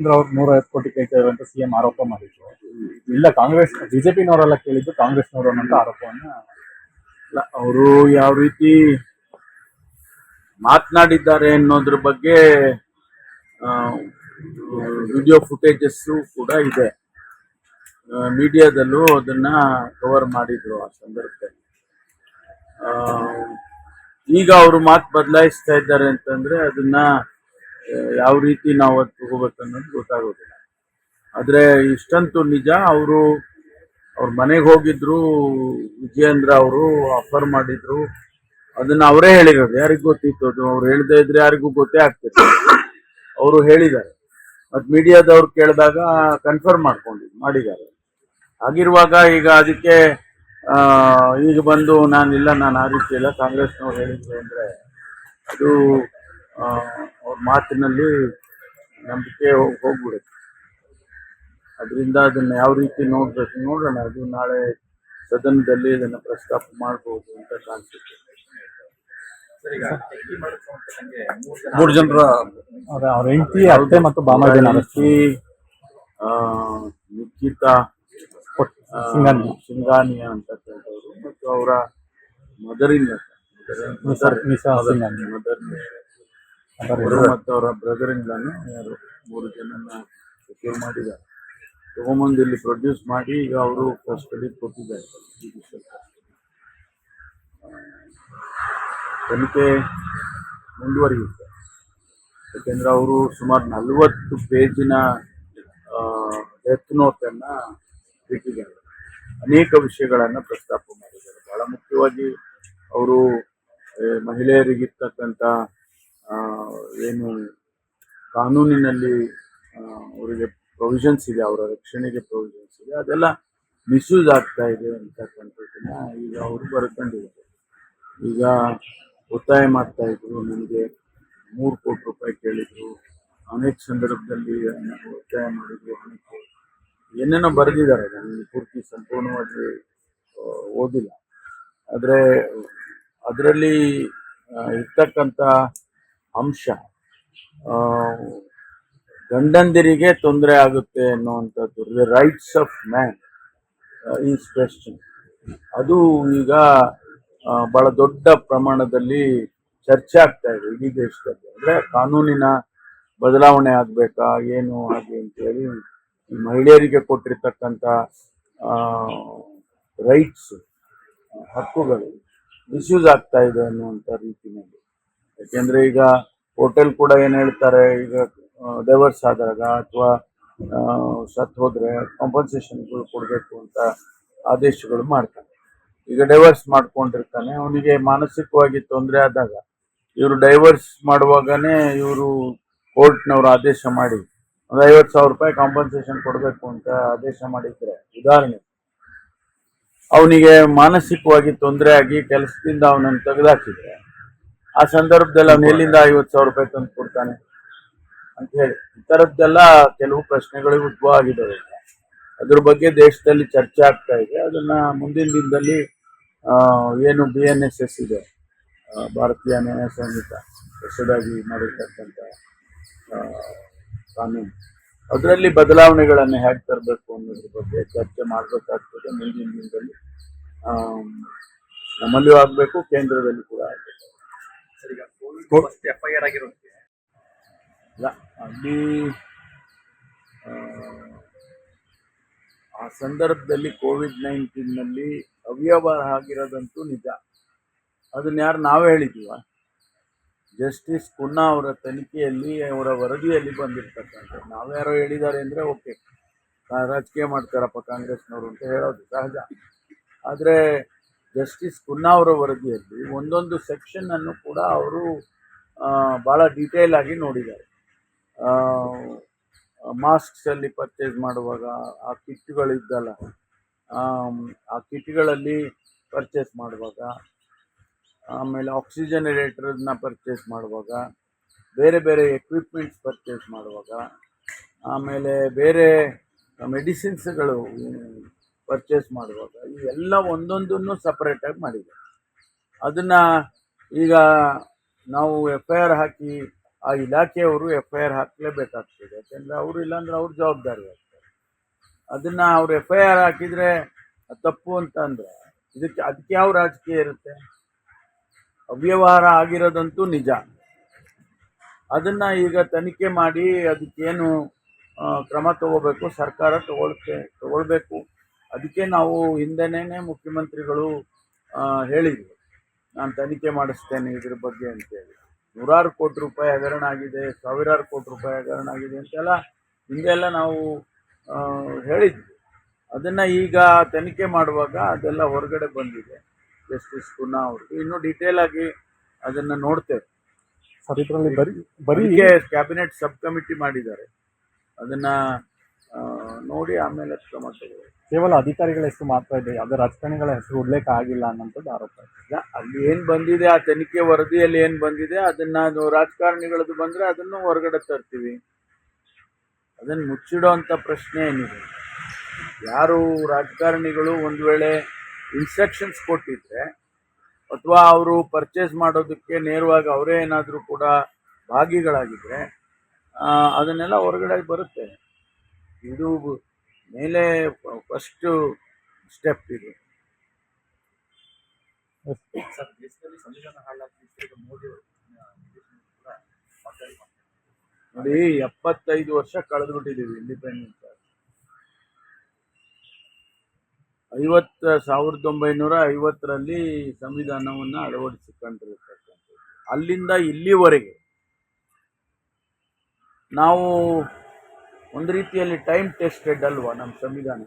ಅಂದ್ರೆ ಅವ್ರು ನೂರ ಐವತ್ತು ಕೋಟಿ ಕೇಳ್ತಾರೆ ಅಂತ ಸಿಎಂ ಆರೋಪ ಮಾಡಿದ್ರು. ಇಲ್ಲ, ಕಾಂಗ್ರೆಸ್ ಬಿಜೆಪಿನವರೆಲ್ಲ ಕೇಳಿದ್ದು ಕಾಂಗ್ರೆಸ್ನವರು ಅನ್ನೋ ಆರೋಪವನ್ನ ಇಲ್ಲ, ಅವರು ಯಾವ ರೀತಿ ಮಾತನಾಡಿದ್ದಾರೆ ಅನ್ನೋದ್ರ ಬಗ್ಗೆ ವಿಡಿಯೋ ಫುಟೇಜಸ್ಸು ಕೂಡ ಇದೆ. ಮೀಡಿಯಾದಲ್ಲೂ ಅದನ್ನ ಕವರ್ ಮಾಡಿದ್ರು ಆ ಸಂದರ್ಭದಲ್ಲಿ. ಈಗ ಅವರು ಮಾತು ಬದಲಾಯಿಸ್ತಾ ಇದ್ದಾರೆ ಅಂತಂದ್ರೆ ಅದನ್ನ ಯಾವ ರೀತಿ ನಾವು ಅದು ತಗೋಬೇಕು ಅನ್ನೋದು ಗೊತ್ತಾಗೋದಿಲ್ಲ. ಆದರೆ ಇಷ್ಟಂತೂ ನಿಜ, ಅವರು ಅವ್ರ ಮನೆಗೆ ಹೋಗಿದ್ರು, ವಿಜಯೇಂದ್ರ ಅವರು ಆಫರ್ ಮಾಡಿದ್ರು. ಅದನ್ನ ಅವರೇ ಹೇಳಿರೋದು, ಯಾರಿಗೂ ಗೊತ್ತಿತ್ತು ಅದು? ಅವ್ರು ಹೇಳದೇ ಇದ್ರೆ ಯಾರಿಗೂ ಗೊತ್ತೇ ಆಗ್ತಿತ್ತು ಅವರು ಹೇಳಿದ್ದಾರೆ. ಮತ್ತು ಮೀಡಿಯಾದವ್ರು ಕೇಳಿದಾಗ ಕನ್ಫರ್ಮ್ ಮಾಡ್ಕೊಂಡು, ಮಾಡಿದ್ದಾರೆ. ಹಾಗಿರುವಾಗ ಈಗ ಅದಕ್ಕೆ ಈಗ ಬಂದು ನಾನಿಲ್ಲ, ನಾನು ಆ ರೀತಿ ಇಲ್ಲ. ಕಾಂಗ್ರೆಸ್ನವ್ರು ಹೇಳಿದ್ರು ಅಂದರೆ ಅದು ಅವ್ರ ಮಾತಿನಲ್ಲಿ ನಂಬಿಕೆ ಹೋಗ್- ಹೋಗ್ಬಿಡುತ್ತೆ. ಅದರಿಂದ ಅದನ್ನು ಯಾವ ರೀತಿ ನೋಡಬೇಕು ನೋಡೋಣ. ಅದು ನಾಳೆ ಸದನದಲ್ಲಿ ಇದನ್ನು ಪ್ರಸ್ತಾಪ ಮಾಡಬಹುದು ಅಂತ ಕಾಣಿಸುತ್ತೆ. ಮೂರು ಜನರ ಅವ್ರ ಹೆಂಡತಿ ಅತ್ತೆ ಮತ್ತು ಬಾಮರ್ದಿನ ಆ, ನಿಖಿತಾ ಸಿಂಗಾನಿಯಾ. ಅಂತ ಅಂತಕ್ಕಂಥವ್ರು ಮತ್ತು ಅವರ ಮದರ್ ನಿಸಾ ಮದರ್ ಅವರು ಮತ್ತು ಅವರ ಬ್ರದರ್ ಯಾರು ಮೂರು ಜನನ ಸೆಕ್ಯೂರ್ ಮಾಡಿದ್ದಾರೆ. ತಗೊಂಬಂದು ಇಲ್ಲಿ ಪ್ರೊಡ್ಯೂಸ್ ಮಾಡಿ ಈಗ ಅವರು ಕಸ್ಟಡಿ ಕೊಟ್ಟಿದ್ದಾರೆ. ತನಿಖೆ ಮುಂದುವರಿಯುತ್ತೆ. ಯಾಕೆಂದ್ರೆ ಅವರು ಸುಮಾರು ನಲವತ್ತು ಪೇಜಿನ ಡೆತ್ ನೋಟನ್ನು ಬಿಟ್ಟಿದ್ದಾರೆ. ಅನೇಕ ವಿಷಯಗಳನ್ನ ಪ್ರಸ್ತಾಪ ಮಾಡಿದ್ದಾರೆ. ಬಹಳ ಮುಖ್ಯವಾಗಿ ಅವರು ಮಹಿಳೆಯರಿಗಿರ್ತಕ್ಕಂಥ ಏನು ಕಾನೂನಿನಲ್ಲಿ ಅವರಿಗೆ ಪ್ರೊವಿಷನ್ಸ್ ಇದೆ, ಅವರ ರಕ್ಷಣೆಗೆ ಪ್ರೊವಿಷನ್ಸ್ ಇದೆ, ಅದೆಲ್ಲ ಮಿಸ್ಯೂಸ್ ಆಗ್ತಾ ಇದೆ ಅಂತಕ್ಕಂಥದ್ದನ್ನ ಈಗ ಅವರು ಬರ್ಕೊಂಡಿದ್ದಾರೆ ಈಗ ಒತ್ತಾಯ ಮಾಡ್ತಾ ಇದ್ರು ನನಗೆ ಮೂರು ಕೋಟಿ ರೂಪಾಯಿ ಕೇಳಿದ್ರು, ಅನೇಕ ಸಂದರ್ಭದಲ್ಲಿ ಒತ್ತಾಯ ಮಾಡಿದ್ರು ಹಣಕ್ಕೆ ಏನೇನೋ ಬರೆದಿದ್ದಾರೆ ನನಗೆ ಪೂರ್ತಿ ಸಂಪೂರ್ಣವಾಗಿ ಓದಿಲ್ಲ. ಆದರೆ ಅದರಲ್ಲಿ ಇರ್ತಕ್ಕಂಥ ಅಂಶ. ಗಂಡಂದಿರಿಗೆ ತೊಂದರೆ ಆಗುತ್ತೆ ಅನ್ನುವಂಥದ್ದು rights of man is question ಅದು ಈಗ ಬಹಳ ದೊಡ್ಡ ಪ್ರಮಾಣದಲ್ಲಿ ಚರ್ಚೆ ಆಗ್ತಾ ಇದೆ ಇಡೀ ದೇಶದಲ್ಲಿ. ಅಂದರೆ ಕಾನೂನಿನ ಬದಲಾವಣೆ ಆಗಬೇಕಾ, ಏನು ಹಾಗೆ ಅಂತೇಳಿ ಈ ಮಹಿಳೆಯರಿಗೆ ಕೊಟ್ಟಿರ್ತಕ್ಕಂಥ ರೈಟ್ಸ್ ಹಕ್ಕುಗಳು ಮಿಸ್ಯೂಸ್ ಆಗ್ತಾ ಇದೆ ಅನ್ನುವಂಥ ರೀತಿನಲ್ಲಿ ಯಾಕೆಂದ್ರೆ ಈಗ ಹೋಟೆಲ್ ಕೂಡ ಏನ್ ಹೇಳ್ತಾರೆ, ಈಗ ಡೈವರ್ಸ್ ಆದಾಗ ಅಥವಾ ಸತ್ ಹೋದ್ರೆ ಕಾಂಪನ್ಸೇಷನ್ ಕೊಡಬೇಕು ಅಂತ ಆದೇಶಗಳು ಮಾಡ್ತಾರೆ. ಈಗ ಡೈವರ್ಸ್ ಮಾಡ್ಕೊಂಡಿರ್ತಾನೆ, ಅವನಿಗೆ ಮಾನಸಿಕವಾಗಿ ತೊಂದರೆ ಆದಾಗ ಇವರು ಡೈವರ್ಸ್ ಮಾಡುವಾಗನೇ ಇವರು ಕೋರ್ಟ್ನವರು ಆದೇಶ ಮಾಡಿ, ಒಂದು ಐವತ್ತು ಸಾವಿರ ರೂಪಾಯಿ ಕಾಂಪನ್ಸೇಷನ್ ಕೊಡಬೇಕು ಅಂತ ಆದೇಶ ಮಾಡಿದ್ರೆ, ಉದಾಹರಣೆ. ಅವನಿಗೆ ಮಾನಸಿಕವಾಗಿ ತೊಂದರೆ ಆಗಿ ಕೆಲಸದಿಂದ ಅವನನ್ನು ತೆಗೆದಾಕಿದ್ರೆ ಆ ಸಂದರ್ಭದಲ್ಲಿ ಅವನು ಎಲ್ಲಿಂದ ಐವತ್ತು ಸಾವಿರ ರೂಪಾಯಿ ತಂದು ಕೊಡ್ತಾನೆ ಅಂತ ಹೇಳಿ. ಈ ಥರದ್ದೆಲ್ಲ ಕೆಲವು ಪ್ರಶ್ನೆಗಳು ಉದ್ಭವ ಆಗಿದ್ದಾವೆ. ಅದ್ರ ಬಗ್ಗೆ ದೇಶದಲ್ಲಿ ಚರ್ಚೆ ಆಗ್ತಾ ಇದೆ. ಅದನ್ನ ಮುಂದಿನ ದಿನದಲ್ಲಿ ಏನು ಬಿ ಎನ್ ಎಸ್ ಎಸ್ ಇದೆ ಭಾರತೀಯ ನ್ಯಾಯ ಸಂಹಿತ ಹೊಸದಾಗಿ ಮಾಡಿರ್ತಕ್ಕಂಥ ಕಾನೂನು. ಅದರಲ್ಲಿ ಬದಲಾವಣೆಗಳನ್ನು ಹೇಗೆ ತರಬೇಕು ಅನ್ನೋದ್ರ ಬಗ್ಗೆ ಚರ್ಚೆ ಮಾಡಬೇಕಾಗ್ತದೆ ಮುಂದಿನ ದಿನದಲ್ಲಿ. ನಮ್ಮಲ್ಲಿಯೂ ಆಗಬೇಕು, ಕೇಂದ್ರದಲ್ಲಿ ಕೂಡ ಆಗಬೇಕು. ಆಗಿರೋದಕ್ಕೆ. ಅಲ್ಲಿ ಆ, ಸಂದರ್ಭದಲ್ಲಿ ಕೋವಿಡ್ ನೈನ್ಟೀನ್ನಲ್ಲಿ ಅವ್ಯವಹಾರ ಆಗಿರೋದಂತೂ ನಿಜ. ಅದನ್ನ ಯಾರು ನಾವೇ ಹೇಳಿದೀವ ಜಸ್ಟಿಸ್ ಕುನ್ನಾ ಅವರ ತನಿಖೆಯಲ್ಲಿ ಅವರ ವರದಿಯಲ್ಲಿ ಬಂದಿರ್ತಕ್ಕಂಥದ್ದು. ನಾವ್ಯಾರೋ ಹೇಳಿದ್ದಾರೆ ಅಂದರೆ ಓಕೆ. ರಾಜಕೀಯ ಮಾಡ್ತಾರಪ್ಪ ಕಾಂಗ್ರೆಸ್ನವರು ಅಂತ ಹೇಳೋದು ಸಹಜ. ಆದರೆ ಜಸ್ಟಿಸ್ ಕುನ್ನಾವರ ವರದಿಯಲ್ಲಿ ಒಂದೊಂದು ಸೆಕ್ಷನ್ ಅನ್ನು ಕೂಡ ಅವರು ಭಾಳ ಡೀಟೇಲ್ ಆಗಿ ನೋಡಿದ್ದಾರೆ. ಮಾಸ್ಕ್ಸ್ ಅಲ್ಲಿ ಪರ್ಚೇಸ್ ಮಾಡುವಾಗ ಆ ಕಿಟ್ಗಳಿದ್ದಲ್ಲ ಆ ಕಿಟ್ಗಳಲ್ಲಿ ಪರ್ಚೇಸ್ ಮಾಡುವಾಗ, ಆಮೇಲೆ ಆಕ್ಸಿಜನರೇಟರ್ನ ಪರ್ಚೇಸ್ ಮಾಡುವಾಗ, ಬೇರೆ ಬೇರೆ ಎಕ್ವಿಪ್ಮೆಂಟ್ಸ್ ಪರ್ಚೇಸ್ ಮಾಡುವಾಗ, ಆಮೇಲೆ ಬೇರೆ ಮೆಡಿಸಿನ್ಸ್ಗಳು ಪರ್ಚೇಸ್ ಮಾಡುವಾಗ ಇವೆಲ್ಲ ಒಂದೊಂದನ್ನು ಸಪ್ರೇಟಾಗಿ ಮಾಡಿದೆ. ಅದನ್ನು ಈಗ ನಾವು ಎಫ್ ಐ ಆರ್ ಹಾಕಿ ಆ ಇಲಾಖೆಯವರು ಎಫ್ ಐ ಆರ್ ಹಾಕಲೇಬೇಕಾಗ್ತದೆ. ಯಾಕೆಂದ್ರೆ ಅವರು ಇಲ್ಲಾಂದ್ರೆ ಅವ್ರ ಜವಾಬ್ದಾರಿ ಆಗ್ತದೆ ಅದನ್ನ ಅವ್ರು ಎಫ್ ಐ ಆರ್ ಹಾಕಿದ್ರೆ ತಪ್ಪು ಅಂತಂದರೆ ಇದಕ್ಕೆ ಅದಕ್ಕೆ ಯಾವ ರಾಜಕೀಯ ಇರುತ್ತೆ? ಅವ್ಯವಹಾರ ಆಗಿರೋದಂತೂ ನಿಜ. ಅದನ್ನ ಈಗ ತನಿಖೆ ಮಾಡಿ ಅದಕ್ಕೇನು ಕ್ರಮ ತಗೋಬೇಕು, ಸರ್ಕಾರ ತಗೊಳ್ತೆ, ತಗೊಳ್ಬೇಕು. ಅದಕ್ಕೆ ನಾವು ಹಿಂದೆನೇ ಮುಖ್ಯಮಂತ್ರಿಗಳು ಹೇಳಿದರು ನಾನು ತನಿಖೆ ಮಾಡಿಸ್ತೇನೆ ಇದ್ರ ಬಗ್ಗೆ ಅಂತೇಳಿ. ನೂರಾರು ಕೋಟಿ ರೂಪಾಯಿ ಹಗರಣ ಆಗಿದೆ ಸಾವಿರಾರು ಕೋಟಿ ರೂಪಾಯಿ ಹಗರಣ ಆಗಿದೆ ಅಂತೆಲ್ಲ ಹಿಂದೆ ಎಲ್ಲ ನಾವು ಹೇಳಿದ್ವಿ. ಅದನ್ನ ಈಗ ತನಿಖೆ ಮಾಡುವಾಗ ಅದೆಲ್ಲ ಹೊರಗಡೆ ಬಂದಿದೆ. ಜಸ್ಟಿಸ್ ಪುನಃ ಅವ್ರಿಗೆ ಇನ್ನೂ ಡೀಟೇಲ್ ಆಗಿ ಅದನ್ನ ನೋಡ್ತೇವೆ. ಸರ್ ಇದರಲ್ಲಿ ಬರೀ ಬರೀ ಕ್ಯಾಬಿನೆಟ್ ಸಬ್ ಕಮಿಟಿ ಮಾಡಿದ್ದಾರೆ. ಅದನ್ನ ನೋಡಿ ಆಮೇಲೆ ಕ್ರಮ ತಗೊಳ್ಳಿ ಕೇವಲ ಅಧಿಕಾರಿಗಳ ಹೆಸರು ಮಾತ್ರ ಇದೆ ಯಾವುದೇ ರಾಜಕಾರಣಿಗಳ ಹೆಸರು ಉಲ್ಲೇಖ ಆಗಿಲ್ಲ ಅನ್ನೋಂಥದ್ದು ಆರೋಪ. ಇಲ್ಲ, ಅಲ್ಲಿ ಏನ್ ಬಂದಿದೆ ಆ ತನಿಖೆ ವರದಿಯಲ್ಲಿ ಏನ್ ಬಂದಿದೆ ಅದನ್ನ ಅದು ರಾಜಕಾರಣಿಗಳದ್ದು ಬಂದ್ರೆ ಅದನ್ನು ಹೊರಗಡೆ ತರ್ತೀವಿ. ಅದನ್ನ ಮುಚ್ಚಿಡೋ ಅಂತ ಪ್ರಶ್ನೆ ಏನಿದೆ? ಯಾರು ರಾಜಕಾರಣಿಗಳು ಒಂದು ವೇಳೆ ಇನ್ಸ್ಟ್ರಕ್ಷನ್ಸ್ ಕೊಟ್ಟಿದ್ರೆ ಅಥವಾ ಅವರು ಪರ್ಚೇಸ್ ಮಾಡೋದಕ್ಕೆ ನೇರವಾಗಿ ಅವರೇ ಏನಾದರೂ ಕೂಡ ಭಾಗಿಗಳಾಗಿದ್ರೆ ಅದನ್ನೆಲ್ಲ ಹೊರಗಡೆ ಬರುತ್ತೆ. ಇದು ಮೇಲೆ ಫಸ್ಟ್ ಸ್ಟೆಪ್ ಇದು. ನೋಡಿ, ಎಪ್ಪತ್ತೈದು ವರ್ಷ ಕಳೆದ್ಬಿಟ್ಟಿದ್ದೀವಿ ಇಂಡಿಪೆಂಡೆನ್ಸ್ ಐವತ್ತ ಸಾವಿರದ ಒಂಬೈನೂರ ಐವತ್ತರಲ್ಲಿ ಸಂವಿಧಾನವನ್ನು ಅಳವಡಿಸಿಕೊಂಡಿರ್ತಕ್ಕಂಥದ್ದು. ಅಲ್ಲಿಂದ ಇಲ್ಲಿವರೆಗೆ ನಾವು ಒಂದು ರೀತಿಯಲ್ಲಿ ಟೈಮ್ ಟೆಸ್ಟೆಡ್ ಅಲ್ವಾ ನಮ್ಮ ಸಂವಿಧಾನ?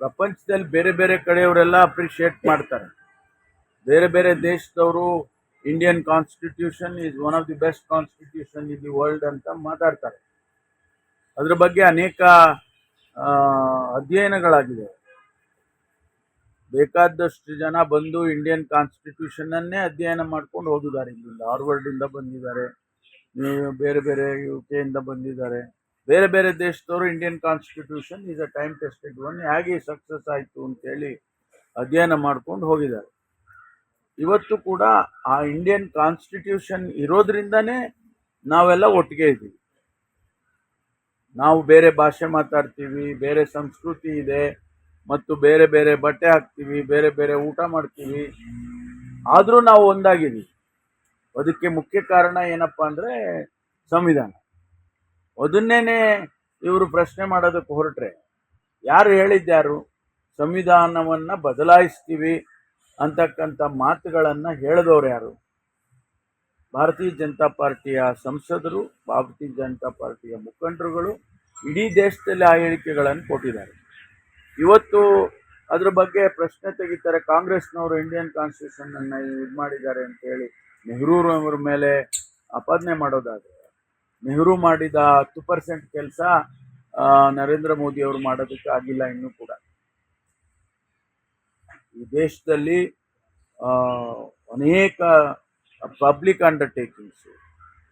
ಪ್ರಪಂಚದಲ್ಲಿ ಬೇರೆ ಬೇರೆ ಕಡೆಯವರೆಲ್ಲ ಅಪ್ರಿಷಿಯೇಟ್ ಮಾಡ್ತಾರೆ. ಬೇರೆ ಬೇರೆ ದೇಶದವರು Indian constitution is one of the best constitution in the world ಅಂತ ಮಾತಾಡ್ತಾರೆ. ಅದ್ರ ಬಗ್ಗೆ ಅನೇಕ ಅಧ್ಯಯನಗಳಾಗಿದೆ ಬೇಕಾದಷ್ಟು ಜನ ಬಂದು ಇಂಡಿಯನ್ ಕಾನ್ಸ್ಟಿಟ್ಯೂಷನ್ ಅನ್ನೇ ಅಧ್ಯಯನ ಮಾಡ್ಕೊಂಡು ಹೋಗಿದ್ದಾರೆ ಇಲ್ಲಿಂದ ಹಾರ್ವರ್ಡ್ ಇಂದ ಬಂದಿದ್ದಾರೆ. ಬೇರೆ ಬೇರೆ ಯು ಕೆ ಇಂದ ಬಂದಿದ್ದಾರೆ. ಬೇರೆ ಬೇರೆ ದೇಶದವರು Indian constitution is a time tested one ಹೇಗೆ ಸಕ್ಸಸ್ ಆಯಿತು ಅಂತೇಳಿ ಅಧ್ಯಯನ ಮಾಡ್ಕೊಂಡು ಹೋಗಿದ್ದಾರೆ. ಇವತ್ತು ಕೂಡ ಆ ಇಂಡಿಯನ್ ಕಾನ್ಸ್ಟಿಟ್ಯೂಷನ್ ಇರೋದ್ರಿಂದನೇ ನಾವೆಲ್ಲ ಒಟ್ಟಿಗೆ ಇದ್ದೀವಿ. ನಾವು ಬೇರೆ ಭಾಷೆ ಮಾತಾಡ್ತೀವಿ, ಬೇರೆ ಸಂಸ್ಕೃತಿ ಇದೆ, ಮತ್ತು ಬೇರೆ ಬೇರೆ ಬಟ್ಟೆ ಹಾಕ್ತೀವಿ, ಬೇರೆ ಬೇರೆ ಊಟ ಮಾಡ್ತೀವಿ. ಆದರೂ ನಾವು ಒಂದಾಗಿದ್ದೀವಿ. ಅದಕ್ಕೆ ಮುಖ್ಯ ಕಾರಣ ಏನಪ್ಪ ಅಂದರೆ ಸಂವಿಧಾನ. ಅದನ್ನೇನೆ ಇವರು ಪ್ರಶ್ನೆ ಮಾಡೋದಕ್ಕೆ ಹೊರಟ್ರೆ, ಯಾರು ಹೇಳಿದ್ಯಾರು ಸಂವಿಧಾನವನ್ನು ಬದಲಾಯಿಸ್ತೀವಿ ಅಂತಕ್ಕಂಥ ಮಾತುಗಳನ್ನು ಹೇಳಿದವರು ಯಾರು? ಭಾರತೀಯ ಜನತಾ ಪಾರ್ಟಿಯ ಸಂಸದರು, ಭಾರತೀಯ ಜನತಾ ಪಾರ್ಟಿಯ ಮುಖಂಡರುಗಳು ಇಡೀ ದೇಶದಲ್ಲಿ ಆ ಹೇಳಿಕೆಗಳನ್ನು ಕೊಟ್ಟಿದ್ದಾರೆ. ಇವತ್ತು ಅದ್ರ ಬಗ್ಗೆ ಪ್ರಶ್ನೆ ತೆಗಿತಾರೆ ಕಾಂಗ್ರೆಸ್ನವರು ಇಂಡಿಯನ್ ಕಾನ್ಸ್ಟಿಟ್ಯೂಷನ್ ಅನ್ನ ಇದು ಮಾಡಿದ್ದಾರೆ ಅಂತ ಹೇಳಿ ನೆಹರೂರವರ ಮೇಲೆ ಅಪಾದನೆ ಮಾಡೋದಾದ್ರೆ, ನೆಹರು ಮಾಡಿದ ಹತ್ತು ಪರ್ಸೆಂಟ್ ಕೆಲಸ ನರೇಂದ್ರ ಮೋದಿ ಅವರು ಮಾಡೋದಕ್ಕೆ ಆಗಿಲ್ಲ ಇನ್ನೂ ಕೂಡ. ಈ ದೇಶದಲ್ಲಿ ಅನೇಕ ಪಬ್ಲಿಕ್ ಅಂಡರ್ಟೇಕಿಂಗ್ಸ್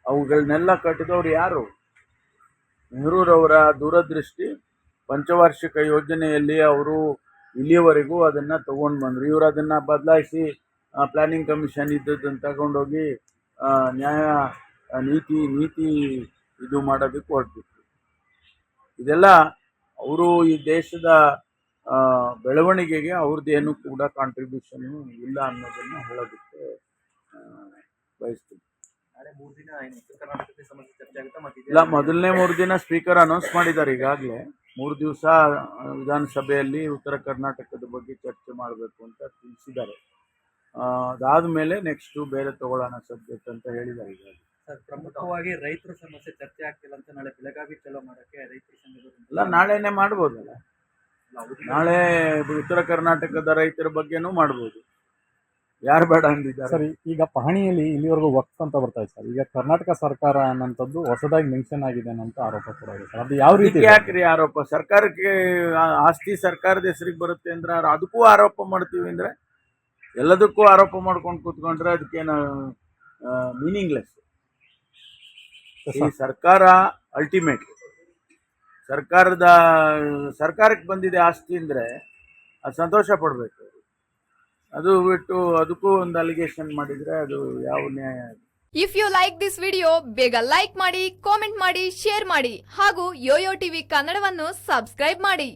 ಅವುಗಳನ್ನೆಲ್ಲ ಕಟ್ಟಿದವರು ಯಾರು? ನೆಹರೂರವರ ದೂರದೃಷ್ಟಿ, ಪಂಚವಾರ್ಷಿಕ ಯೋಜನೆಯಲ್ಲಿ ಅವರು ಇಲ್ಲಿಯವರೆಗೂ ಅದನ್ನು ತಗೊಂಡು ಬಂದರು. ಇವರು ಅದನ್ನು ಬದಲಾಯಿಸಿ ಪ್ಲಾನಿಂಗ್ ಕಮಿಷನ್ ಇದ್ದದ್ದನ್ನು ತಗೊಂಡೋಗಿ ನ್ಯಾಯ ನೀತಿ ನೀತಿ ಇದು ಮಾಡೋದಕ್ಕೆ ಹೊರಟಿತ್ತು ಇದೆಲ್ಲ ಅವರು ಈ ದೇಶದ ಬೆಳವಣಿಗೆಗೆ ಅವ್ರದ್ದೇನು ಕೂಡ ಕಾಂಟ್ರಿಬ್ಯೂಷನ್ ಇಲ್ಲ ಅನ್ನೋದನ್ನು ಹೇಳೋದಕ್ಕೆ ಬಯಸ್ತೀನಿ. ಇಲ್ಲ ಮೊದಲನೇ ಮೂರು ದಿನ ಸ್ಪೀಕರ್ ಅನೌನ್ಸ್ ಮಾಡಿದ್ದಾರೆ ಈಗಾಗಲೇ. ಮೂರು ದಿವಸ ವಿಧಾನಸಭೆಯಲ್ಲಿ ಉತ್ತರ ಕರ್ನಾಟಕದ ಬಗ್ಗೆ ಚರ್ಚೆ ಮಾಡಬೇಕು ಅಂತ ತಿಳಿಸಿದ್ದಾರೆ. ಅದಾದ ಮೇಲೆ ನೆಕ್ಸ್ಟು ಬೇರೆ ತಗೊಳ್ಳೋಣ ಸಬ್ಜೆಕ್ಟ್ ಅಂತ ಹೇಳಿದ್ದಾರೆ ಈಗ ಸರ್ ಪ್ರಮುಖವಾಗಿ ರೈತರ ಸಮಸ್ಯೆ ಚರ್ಚೆ ಆಗ್ತಿಲ್ಲ ಅಂತ ನಾಳೆ ಬೆಳಗಾವಿ ಚಲೋ ಮಾಡೋಕ್ಕೆ ರೈತರ ಸಂಘದವರು ಅಲ್ಲ ನಾಳೆನೇ ಮಾಡ್ಬೋದಲ್ಲ? ನಾಳೆ ಉತ್ತರ ಕರ್ನಾಟಕದ ರೈತರ ಬಗ್ಗೆನೂ ಮಾಡ್ಬೋದು. ಯಾರು ಬೇಡ ಅಂದಿದ್ದಾರೆ? ಸರ್ ಈಗ ಪಹಣಿಯಲ್ಲಿ ಇಲ್ಲಿವರೆಗೂ ವಕ್ಫ್ ಅಂತ ಬರ್ತಾ ಇದೆ ಸರ್. ಈಗ ಕರ್ನಾಟಕ ಸರ್ಕಾರ ಅನ್ನಂಥದ್ದು ಹೊಸದಾಗಿ ಮೆನ್ಷನ್ ಆಗಿದೆ ಅಂತ ಆರೋಪ ಕೂಡ ಇದೆ ಸರ್. ಅದು ಯಾವ ರೀತಿ ಯಾಕ್ರಿ ಆರೋಪ? ಸರ್ಕಾರಕ್ಕೆ ಆಸ್ತಿ ಸರ್ಕಾರದ ಹೆಸರಿಗೆ ಬರುತ್ತೆ ಅಂದ್ರೆ ಅದಕ್ಕೂ ಆರೋಪ ಮಾಡ್ತೀವಿ ಅಂದ್ರೆ ಎಲ್ಲದಕ್ಕೂ ಆರೋಪ ಮಾಡ್ಕೊಂಡು ಕೂತ್ಕೊಂಡ್ರೆ ಅದಕ್ಕೇನು ಮೀನಿಂಗ್ಲೆಸ್ ಈ ಸರ್ಕಾರ ಅಲ್ಟಿಮೇಟ್ ಸರ್ಕಾರದ ಸರ್ಕಾರಕ್ಕೆ ಬಂದಿದೆ ಆಸ್ತಿ ಅಂದ್ರೆ ಅದು ಸಂತೋಷ ಪಡಬೇಕು. ಅದು ಬಿಟ್ಟು ಅದಕ್ಕೂ ಒಂದು ಅಲಿಗೇಷನ್ ಮಾಡಿದ್ರೆ ಅದು ಯಾವ ನ್ಯಾಯ if you like this video ಬೇಗ ಲೈಕ್ ಮಾಡಿ ಕಾಮೆಂಟ್ ಮಾಡಿ ಶೇರ್ ಮಾಡಿ ಹಾಗೂ ಯೋಯೋ ಟಿವಿ ಕನ್ನಡವನ್ನು ಸಬ್ಸ್ಕ್ರೈಬ್ ಮಾಡಿ.